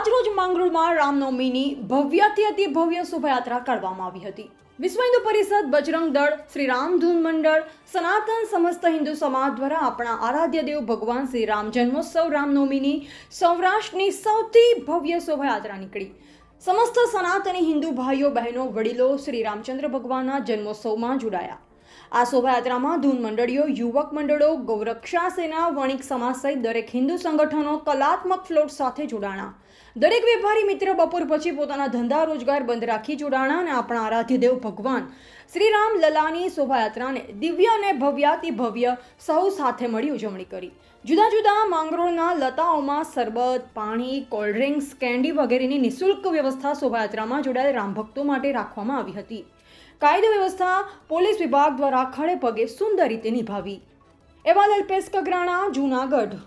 આજરોજ માંગરોળમાં રામનવમીની ભવ્યથી અતિ ભવ્ય શોભાયાત્રા કાઢવામાં આવી હતી. વિશ્વ હિન્દુ પરિષદ બજરંગ દળ, શ્રી રામ ધૂન મંડળ, સનાતન સમસ્ત હિન્દુ સમાજ દ્વારા આપણા આરાધ્ય દેવ ભગવાન શ્રી રામ જન્મોત્સવ રામનવમીની સૌરાષ્ટ્રની સૌથી ભવ્ય શોભાયાત્રા નીકળી. સમસ્ત સનાતની હિન્દુ ભાઈઓ, બહેનો, વડીલો શ્રી રામચંદ્ર ભગવાનના જન્મોત્સવમાં જોડાયા. આ શોભાયાત્રામાં ધૂન મંડળીઓ, યુવક મંડળો, ગૌરક્ષા સેના, વણિક સમાજ સહિત દરેક હિન્દુ સંગઠનો કલાત્મક ફ્લોટ સાથે જોડાણા. દરેક વેપારી મિત્ર બપોર પછી પોતાના ધંધા રોજગાર બંધ રાખી જોડાણા અને આપણા આરાધ્ય દેવ ભગવાન શ્રી રામ લલાની શોભાયાત્રાને દિવ્ય અને ભવ્યાતિ ભવ્ય સૌ સાથે મળી ઉજવણી કરી. જુદા જુદા માંગરોળના લતાઓમાં સરબત પાણી, કોલ્ડ ડ્રિંક્સ, કેન્ડી વગેરેની નિઃશુલ્ક વ્યવસ્થા શોભાયાત્રામાં જોડાયેલ રામભક્તો માટે રાખવામાં આવી હતી. કાયદો વ્યવસ્થા પોલીસ વિભાગ દ્વારા ખડે પગે સુંદર રીતે નિભાવી. એવા અલ્પેશ કગરાણા જૂનાગઢ.